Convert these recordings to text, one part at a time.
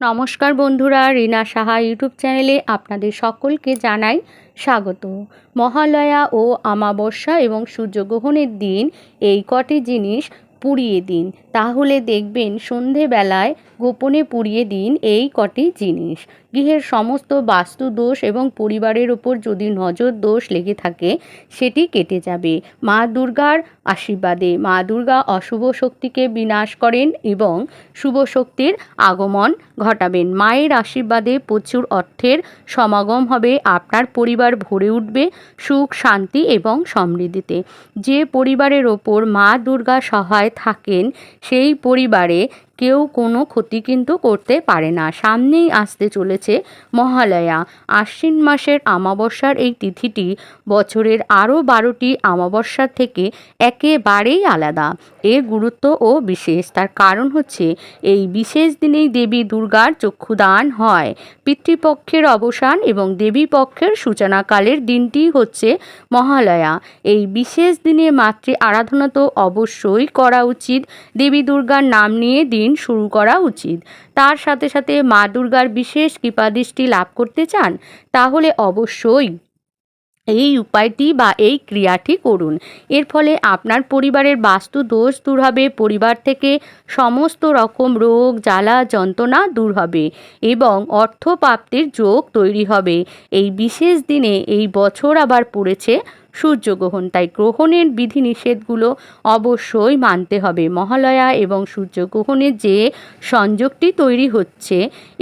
নমস্কার বন্ধুরা, রিনা সাহা ইউটিউব চ্যানেলে আপনাদের সকলকে জানাই স্বাগত। মহালয়া ও আমাবস্যা এবং সূর্যগ্রহণের দিন এই কটি জিনিস পুড়িয়ে দিন। তাহলে দেখবেন সন্ধেবেলায় গোপনে পুড়িয়ে দিন এই কটি জিনিস। গৃহের সমস্ত বাস্তু দোষ এবং পরিবারের ওপর যদি নজর দোষ লেগে থাকে, সেটি কেটে যাবে। মা দুর্গার আশীর্বাদে মা দুর্গা অশুভ শক্তিকে বিনাশ করেন এবং শুভ শক্তির আগমন ঘটাবেন। মায়ের আশীর্বাদে প্রচুর অর্থের সমাগম হবে, আপনার পরিবার ভরে উঠবে সুখ, শান্তি এবং সমৃদ্ধিতে। যে পরিবারের ওপর মা দুর্গা সহায় থাকেন সেই পরিবারে কেউ কোনো ক্ষতি কিন্তু করতে পারে না। সামনেই আসতে চলেছে মহালয়া। আশ্বিন মাসের আমাবস্যার এই তিথিটি বছরের আরও বারোটি আমাবস্যার থেকে একেবারেই আলাদা। এর গুরুত্ব ও বিশেষ। তার কারণ হচ্ছে, এই বিশেষ দিনেই দেবী দুর্গার চক্ষুদান হয়। পিতৃপক্ষের অবসান এবং দেবী পক্ষের সূচনাকালের দিনটি হচ্ছে মহালয়া। এই বিশেষ দিনে মাতৃ আরাধনা তো অবশ্যই করা উচিত। দেবী দুর্গার নাম নিয়ে দিন শুরু করা উচিত। তার সাথে সাথে মা দুর্গার বিশেষ কৃপাদৃষ্টি লাভ করতে চান, তাহলে অবশ্যই এই উপায়টি বা এই ক্রিয়াটি করুন। এর ফলে আপনার পরিবারের বাস্তু দোষ দূর হবে, পরিবার থেকে সমস্ত রকম রোগ, জ্বালা, যন্ত্রণা দূর হবে এবং অর্থ প্রাপ্তির যোগ তৈরি হবে। এই বিশেষ দিনে এই বছর আবার পড়েছে সূর্যগ্রহণ তাই গ্রহণের বিধিনিষেধগুলো অবশ্যই মানতে হবে। মহালয়া এবং সূর্যগ্রহণের যে সংযোগটি তৈরি হচ্ছে,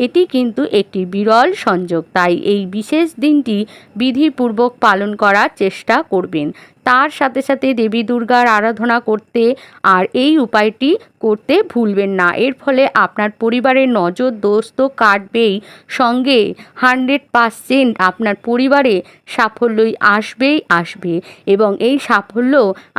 এটি কিন্তু একটি বিরল সংযোগ। তাই এই বিশেষ দিনটি বিধিপূর্বক পালন করার চেষ্টা করবেন। তার সাথে সাথে দেবী দুর্গার আরাধনা করতে আর এই উপায়টি করতে ভুলবেন না। এর ফলে আপনার পরিবারের নজর দোস্ত কাটবেই। সঙ্গে হান্ড্রেড পারসেন্ট আপনার পরিবারে সাফল্যই আসবেই আসবে। এবং এই সাফল্য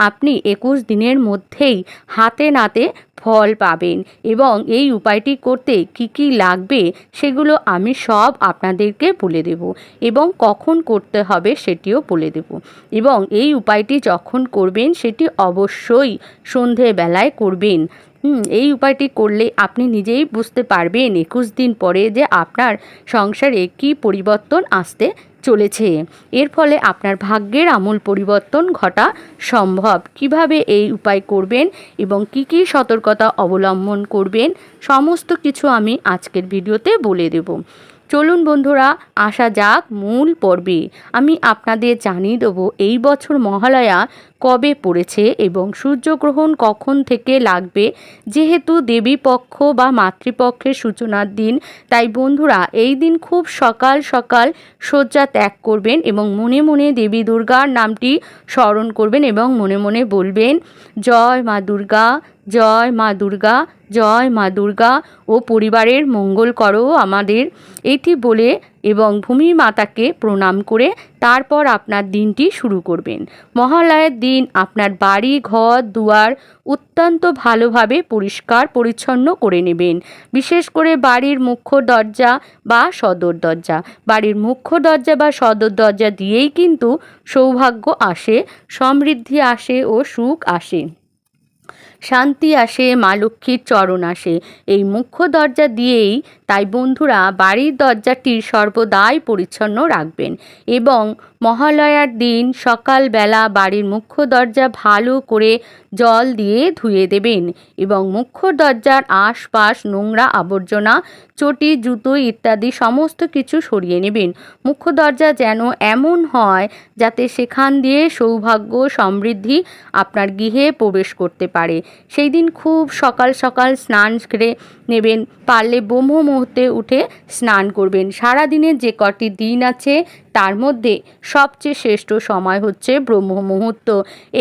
আপনি একুশ দিনের মধ্যেই হাতে নাতে ফল পাবেন। এবং এই উপায়টি করতে কি কি লাগবে সেগুলো আমি সব আপনাদেরকে বলে দেব এবং কখন করতে হবে সেটিও বলে দেব। এবং এই উপায়টি যখন করবেন সেটি অবশ্যই সন্ধেবেলায় করবেন। হুম, এই উপায়টি করলে আপনি নিজেই বুঝতে পারবেন একুশ দিন পরে যে আপনার সংসারে কী পরিবর্তন আসতে চলেছে। এর ফলে আপনার ভাগ্যের আমূল পরিবর্তন ঘটা সম্ভব। কীভাবে এই উপায় করবেন এবং কি কি সতর্কতা অবলম্বন করবেন, সমস্ত কিছু আমি আজকের ভিডিওতে বলে দেব। চলুন বন্ধুরা, আসা যাক মূল পর্বে। আমি আপনাদের জানিয়ে দেবো, এই বছর মহালয়া কবে পড়েছে এবং সূর্যগ্রহণ কখন থেকে লাগবে? যেহেতু দেবী পক্ষ বা মাতৃপক্ষের সূচনার দিন, তাই বন্ধুরা, এই দিন খুব সকাল সকাল শয্যা ত্যাগ করবেন এবং মনে মনে দেবী দুর্গার নামটি স্মরণ করবেন এবং মনে মনে বলবেন, জয় মা দুর্গা জয় মা দুর্গা, জয় মা দুর্গা, ও পরিবারের মঙ্গল করো আমাদের। এটি বলে এবং ভূমি মাতাকে প্রণাম করে তারপর আপনার দিনটি শুরু করবেন। মহালয়ের দিন আপনার বাড়ি, ঘর, দুয়ার অত্যন্ত ভালোভাবে পরিষ্কার, পরিচ্ছন্ন করে নেবেন। বিশেষ করে বাড়ির মুখ্য দরজা বা সদর দরজা। বাড়ির মুখ্য দরজা বা সদর দরজা দিয়েই কিন্তু সৌভাগ্য আসে, সমৃদ্ধি আসে ও সুখ আসে। শান্তি আসে মা লক্ষ্মীর চরণ আসে। এই মুখ্য দরজা দিয়েই তাই বন্ধুরা বাড়ির দরজাটির সর্বদাই পরিচ্ছন্ন রাখবেন এবং মহালয়ার দিন সকালবেলা বাড়ির মুখ্য দরজা ভালো করে জল দিয়ে ধুয়ে দেবেন এবং মুখ্য দরজার আশপাশ নোংরা আবর্জনা, চটি, জুতো ইত্যাদি সমস্ত কিছু সরিয়ে নেবেন। মুখ্য দরজা যেন এমন হয় যাতে সেখান দিয়ে সৌভাগ্য, সমৃদ্ধি আপনার গৃহে প্রবেশ করতে পারে। সেই দিন খুব সকাল সকাল স্নান করে নেবেন। পারলে ব্রহ্ম মুহূর্তে উঠে স্নান করবেন। সারা দিনের যে কটি দিন আছে তার মধ্যে সবচেয়ে শ্রেষ্ঠ সময় হচ্ছে ব্রহ্ম মুহূর্ত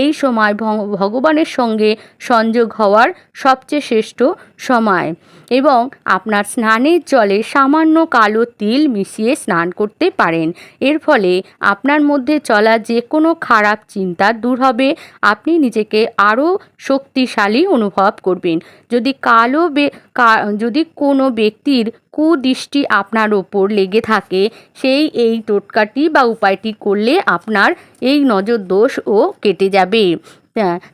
এই সময় ভগবানের সঙ্গে সংযোগ হওয়ার সবচেয়ে শ্রেষ্ঠ সময়। এবং আপনার স্নানের জলে সামান্য কালো তিল মিশিয়ে স্নান করতে পারেন। এর ফলে আপনার মধ্যে চলা যে কোনো খারাপ চিন্তা দূর হবে। আপনি নিজেকে আরও শক্তিশালী অনুভব করবেন। যদি কালো যদি কোনো ব্যক্তির কুদৃষ্টি আপনার ওপর লেগে থাকে, সেই এই টোটকাটি বা উপায়টি করলে আপনার এই নজর দোষও কেটে যাবে।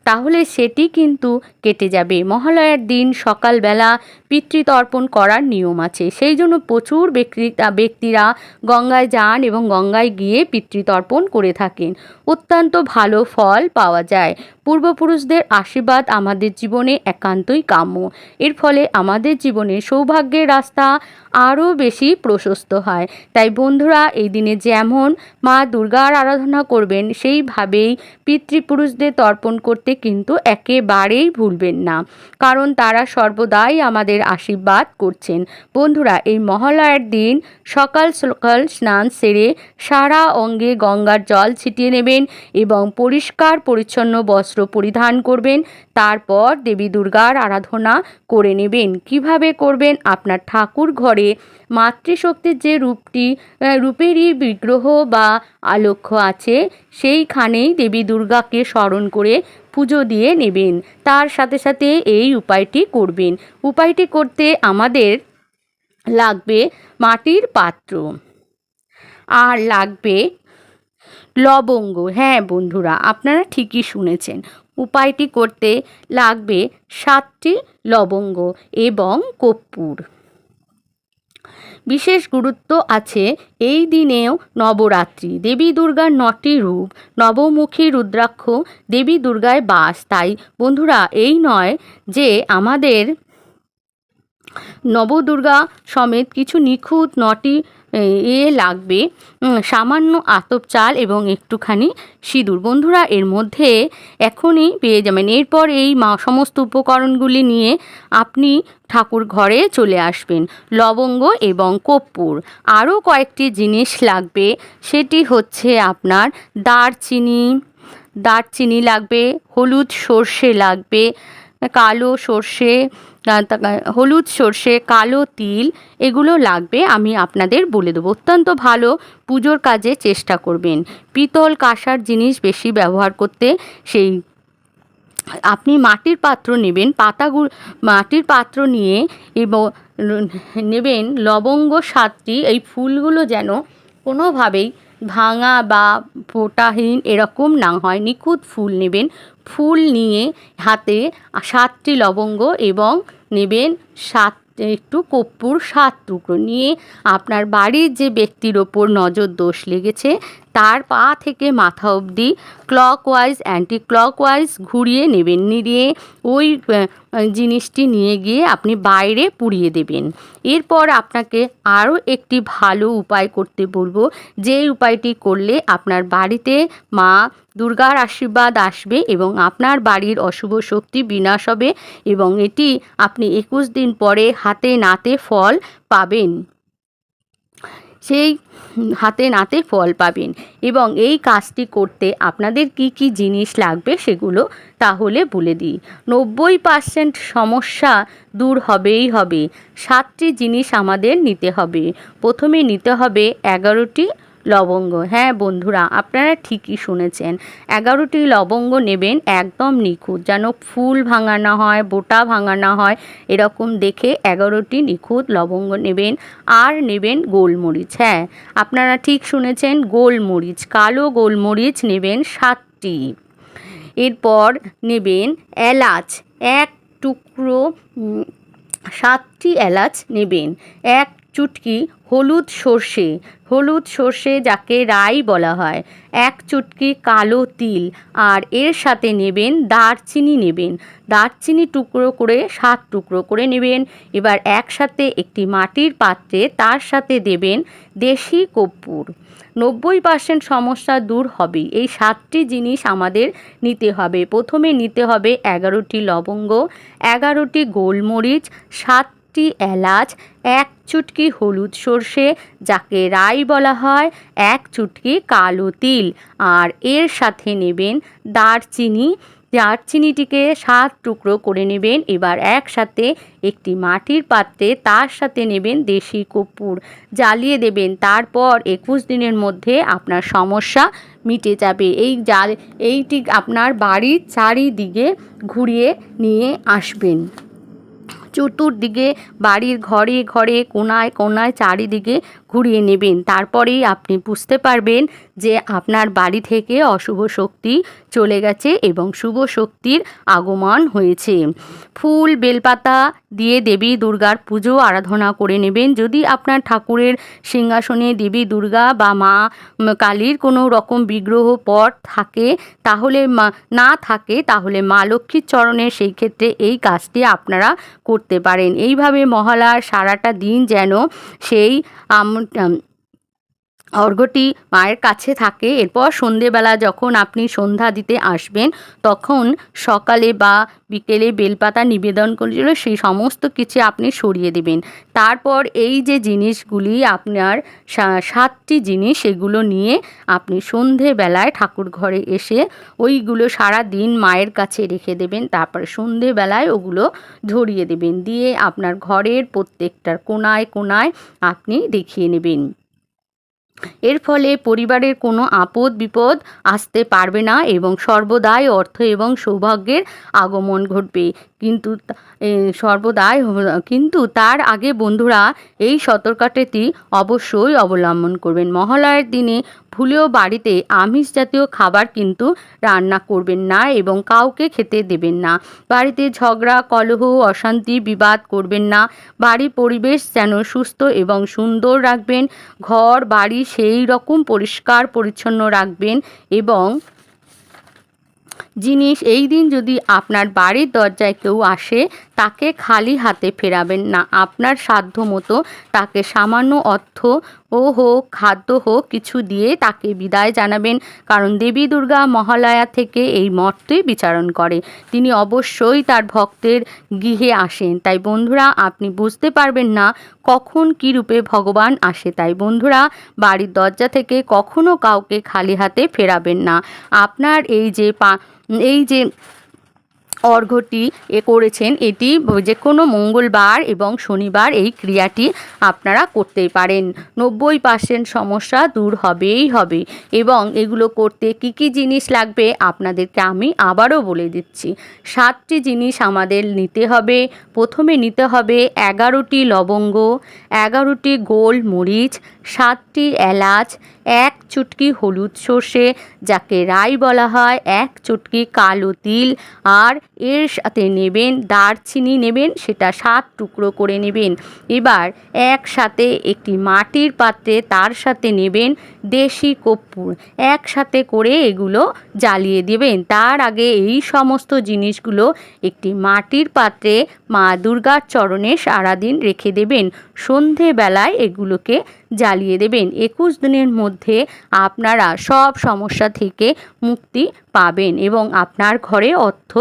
তাহলে সেটি কিন্তু কেটে যাবে। মহালয়ার দিন সকালবেলা পিতৃতর্পণ করার নিয়ম আছে। সেই জন্য প্রচুর ব্যক্তি ব্যক্তিরা গঙ্গায় যান এবং গঙ্গায় গিয়ে পিতৃতর্পণ করে থাকেন। অত্যন্ত ভালো ফল পাওয়া যায়। পূর্বপুরুষদের আশীর্বাদ আমাদের জীবনে একান্তই কাম্য। এর ফলে আমাদের জীবনে সৌভাগ্যের রাস্তা আরও বেশি প্রশস্ত হয়। তাই বন্ধুরা, এই দিনে যেমন মা দুর্গার আরাধনা করবেন, সেইভাবেই পিতৃপুরুষদের তর্পণ করতে কিন্তু একেবারেই ভুলবেন না। কারণ তারা সর্বদাই আমাদের আশীর্বাদ করছেন। বন্ধুরা, এই মহালয়ার দিন সকাল সকাল স্নান সেরে সারা অঙ্গে গঙ্গার জল ছিটিয়ে নেবেন এবং পরিষ্কার পরিচ্ছন্ন বস্ত্র পরিধান করবেন, তারপর দেবী দুর্গার আরাধনা করে নেবেন। কীভাবে করবেন? আপনার ঠাকুর ঘরে মাতৃশক্তির যে রূপটি রূপেরই বিগ্রহ বা আলক্ষ্য আছে, সেইখানেই দেবী দুর্গাকে স্মরণ করে পুজো দিয়ে নেবেন। তার সাথে সাথে এই উপায়টি করবেন। উপায়টি করতে আমাদের লাগবে মাটির পাত্র। আর লাগবে লবঙ্গ। হ্যাঁ বন্ধুরা, আপনারা ঠিকই শুনেছেন। উপায়টি করতে লাগবে সাতটি লবঙ্গ এবং কর্পূর। বিশেষ গুরুত্ব আছে এই দিনেও নবরাত্রি। দেবী দুর্গার নটি রূপ, নবমুখী রুদ্রাক্ষ, দেবী দুর্গায় বাস। তাই বন্ধুরা, এই নয় যে আমাদের নবদুর্গা সমেত কিছু নিখুঁত নটি এ, লাগবে। সামান্য আতপ চাল এবং একটুখানি সিঁদুর। বন্ধুরা এর মধ্যে এখনই পেয়ে যাবেন। এরপর এই মা সমস্ত উপকরণগুলি নিয়ে আপনি ঠাকুর ঘরে চলে আসবেন। লবঙ্গ এবং কর্পূর। আরও কয়েকটি জিনিস লাগবে। সেটি হচ্ছে আপনার দারচিনি। দারচিনি লাগবে হলুদ সর্ষে লাগবে কালো সর্ষে হলুদ, সর্ষে, কালো তিল, এগুলো লাগবে, আমি আপনাদের বলে দেবো। অত্যন্ত ভালো পুজোর কাজে চেষ্টা করবেন। পিতল কাঁসার জিনিস বেশি ব্যবহার করতে সেই আপনি মাটির পাত্র নেবেন, পাতাগুলো, মাটির পাত্র নিয়ে এবং নেবেন লবঙ্গ সাতটি, এই ফুলগুলো যেন কোনোভাবেই ভাঙা বা ফোটাহীন এরকম না হয়। নিখুঁত ফুল নেবেন। ফুল নিয়ে হাতে সাতটি লবঙ্গ এবং নেবেন সাত, একটু কর্পূর সাত টুকরো। নিয়ে আপনার বাড়ির যে ব্যক্তির ওপর নজর দোষ লেগেছে তার পা থেকে মাথা অবধি clockwise anticlockwise ঘুরিয়ে নেবেন নিয়ে ওই জিনিসটি নিয়ে গিয়ে আপনি বাইরে পুড়িয়ে দেবেন। এরপর আপনাকে আরও একটি ভালো উপায় করতে বলব। যে উপায়টি করলে আপনার বাড়িতে মা দুর্গার আশীর্বাদ আসবে এবং আপনার বাড়ির অশুভ শক্তি বিনাশ হবে এবং এটি আপনি একুশ দিন পরে হাতে নাতে ফল পাবেন। সেই হাতে নাতে ফল পাবেন। এবং এই কাজটি করতে আপনাদের কি কি জিনিস লাগবে সেগুলো তাহলে বলে দিই। নব্বই পার্সেন্ট সমস্যা দূর হবেই হবে। সাতটি জিনিস আমাদের নিতে হবে। প্রথমে নিতে হবে এগারোটি লবঙ্গ। হ্যাঁ বন্ধুরা, আপনারা ঠিকই শুনেছেন। এগারোটি লবঙ্গ নেবেন একদম নিখুঁত, যেন ফুল ভাঙানো হয়, বোটা ভাঙানো হয়, এরকম দেখে এগারোটি নিখুঁত লবঙ্গ নেবেন। আর নেবেন গোলমরিচ হ্যাঁ। আপনারা ঠিক শুনেছেন, গোলমরিচ, কালো গোলমরিচ নেবেন সাতটি। এরপর নেবেন এলাচ, এক টুকরো সাতটি এলাচ নেবেন। এক চুটকি হলুদ সর্ষে হলুদ সর্ষে যাকে রাই বলা হয়, এক চুটকি কালো তিল, আর এর সাথে নেবেন দারচিনি নেবেন। দারচিনি টুকরো করে, সাত টুকরো করে নেবেন। এবার একসাথে একটি মাটির পাত্রে তার সাথে দেবেন দেশি কর্পূর। নব্বই পার্সেন্ট সমস্যা দূর হবে এই সাতটি জিনিস আমাদের নিতে হবে। প্রথমে নিতে হবে এগারোটি লবঙ্গ, এগারোটি গোলমরিচ সাতটি এলাচ, এক চুটকি হলুদ সর্ষে, যাকে রাই বলা হয়, এক চুটকি কালো তিল। আর এর সাথে নেবেন দারচিনি। দারচিনিটিকে সাত টুকরো করে নেবেন। এবার একসাথে একটি মাটির পাত্রে তার সাথে নেবেন দেশি কর্পূর। জ্বালিয়ে দেবেন। তারপর একুশ দিনের মধ্যে আপনার সমস্যা মিটে যাবে। এই জাল এইটি আপনার বাড়ির চারিদিকে ঘুরিয়ে নিয়ে আসবেন। চতুর্দিকে বাড়ির ঘরে ঘরে কোনায় কোনায় চারিদিকে ঘুরিয়ে নেবেন। তারপরেই আপনি বুঝতে পারবেন যে আপনার বাড়ি থেকে অশুভ শক্তি চলে গেছে এবং শুভ শক্তির আগমন হয়েছে। ফুল, বেলপাতা দিয়ে দেবী দুর্গার পুজো আরাধনা করে নেবেন। যদি আপনার ঠাকুরের সিংহাসনে দেবী দুর্গা বা মা কালীর কোনো রকম বিগ্রহ পট থাকে, তাহলে না থাকে, তাহলে মা লক্ষ্মীর চরণে সেই ক্ষেত্রে এই কাজটি আপনারা করতে পারেন। এইভাবে মহালয়ার সারাটা দিন যেন সেই আম আম, অর্ঘ্যটি মায়ের কাছে থাকে। এরপর সন্ধেবেলা যখন আপনি সন্ধ্যা দিতে আসবেন, তখন সকালে বা বিকেলে বেলপাতা নিবেদন করেছিল সেই সমস্ত কিছু আপনি সরিয়ে দেবেন। তারপর এই যে জিনিসগুলি আপনার সাতটি জিনিস এগুলো নিয়ে আপনি সন্ধেবেলায় ঠাকুর ঘরে এসে ওইগুলো সারা দিন মায়ের কাছে রেখে দেবেন। তারপরে সন্ধেবেলায় ওগুলো ধরিয়ে দেবেন। দিয়ে আপনার ঘরের প্রত্যেকটার কোনায় কোনায় আপনি দেখিয়ে নেবেন। এর ফলে পরিবারের কোনো আপদ, বিপদ আসতে পারবে না এবং সর্বদাই অর্থ এবং সৌভাগ্যের আগমন ঘটবে। কিন্তু সর্বদাই কিন্তু তার আগে বন্ধুরা এই সতর্কতাটি অবশ্যই অবলম্বন করবেন। মহালয়ের দিনে ভুলেও বাড়িতে আমিষ জাতীয় খাবার কিন্তু রান্না করবেন না এবং কাউকে খেতে দেবেন না। বাড়িতে ঝগড়া, কলহ, অশান্তি বিবাদ করবেন না। বাড়ির পরিবেশ যেন সুস্থ এবং সুন্দর রাখবেন। ঘর, বাড়ি সেই রকম পরিষ্কার, পরিচ্ছন্ন রাখবেন এবং জিনিস এই দিন যদি আপনার বাড়ির দরজায় কেউ আসে, তাকে খালি হাতে ফেরাবেন না। আপনার সাধ্য মতো তাকে সামান্য অর্থ ও হোক, খাদ্য হোক, কিছু দিয়ে তাকে বিদায় জানাবেন। কারণ দেবী দুর্গা মহালয়া থেকে এই মঠটি বিচারণ করে। তিনি অবশ্যই তার ভক্তের গৃহে আসেন। তাই বন্ধুরা, আপনি বুঝতে পারবেন না কখন কী রূপে ভগবান আসে। তাই বন্ধুরা, বাড়ির দরজা থেকে কখনো কাউকে খালি হাতে ফেরাবেন না। আপনার এই যে পা এই যে অর্ঘ্যটি এ করেছেন, এটি যে কোনো মঙ্গলবার এবং শনিবার এই ক্রিয়াটি আপনারা করতেই পারেন। নব্বই পার্সেন্ট সমস্যা দূর হবেই হবে এবং এগুলো করতে কি কি জিনিস লাগবে আপনাদেরকে আমি আবারও বলে দিচ্ছি। সাতটি জিনিস আমাদের নিতে হবে। প্রথমে নিতে হবে এগারোটি লবঙ্গ, এগারোটি গোল মরিচ সাতটি এলাচ, এক চুটকি হলুদ সর্ষে, যাকে রাই বলা হয়, এক চুটকি কালো তিল, আর এর সাথে নেবেন দারচিনি নেবেন, সেটা সাত টুকরো করে নেবেন। এবার একসাথে একটি মাটির পাত্রে তার সাথে নেবেন দেশি কর্পূর। একসাথে করে এগুলো জ্বালিয়ে দেবেন। তার আগে এই সমস্ত জিনিসগুলো একটি মাটির পাত্রে মা দুর্গার চরণে সারাদিন রেখে দেবেন। সন্ধেবেলায় এগুলোকে জ্বালিয়ে দেবেন। একুশ দিনের মধ্যে আপনারা সব সমস্যা থেকে মুক্তি পাবেন এবং আপনার ঘরে অর্থ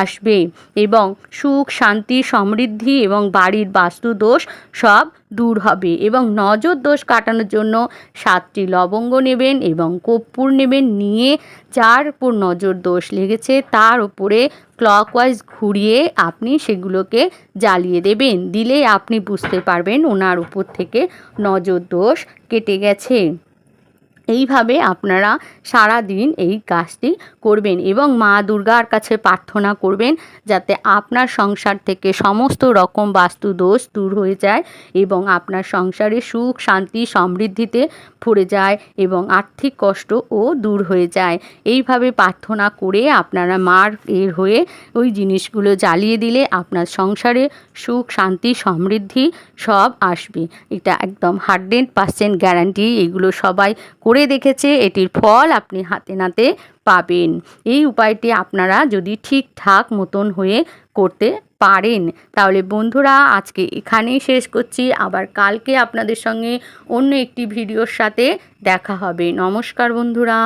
আসবে এবং সুখ, শান্তি, সমৃদ্ধি এবং বাড়ির বাস্তু দোষ সব দূর হবে এবং নজর দোষ কাটানোর জন্য সাতটি লবঙ্গ নেবেন এবং কর্পূর নেবেন, নিয়ে যার উপর নজর দোষ লেগেছে তার উপরে ক্লকওয়াইজ ঘুরিয়ে আপনি সেগুলোকে জ্বালিয়ে দেবেন। দিলে আপনি বুঝতে পারবেন ওনার উপর থেকে নজর দোষ কেটে গেছে। এইভাবে আপনারা সারা দিন এই কাজটি করবেন এবং মা দুর্গার কাছে প্রার্থনা করবেন যাতে আপনার সংসার থেকে সমস্ত রকম বাস্তু দোষ দূর হয়ে যায় এবং আপনার সংসারে সুখ, শান্তি, সমৃদ্ধিতে ভরে যায় এবং আর্থিক কষ্টও দূর হয়ে যায়। এইভাবে প্রার্থনা করে আপনারা মার এর হয়ে ওই জিনিসগুলো জ্বালিয়ে দিলে আপনার সংসারে সুখ, শান্তি, সমৃদ্ধি সব আসবে। এটা একদম হান্ড্রেড পার্সেন্ট গ্যারান্টি। এগুলো সবাই করে দেখেছে, এটির ফল আপনি হাতে নাতে পাবেন। এই উপায়টি আপনারা যদি ঠিকঠাক মতন হয়ে করতে পারেন। তাহলে বন্ধুরা, আজকে এখানেই শেষ করছি। আবার কালকে আপনাদের সঙ্গে অন্য একটি ভিডিওর সাথে দেখা হবে। নমস্কার বন্ধুরা।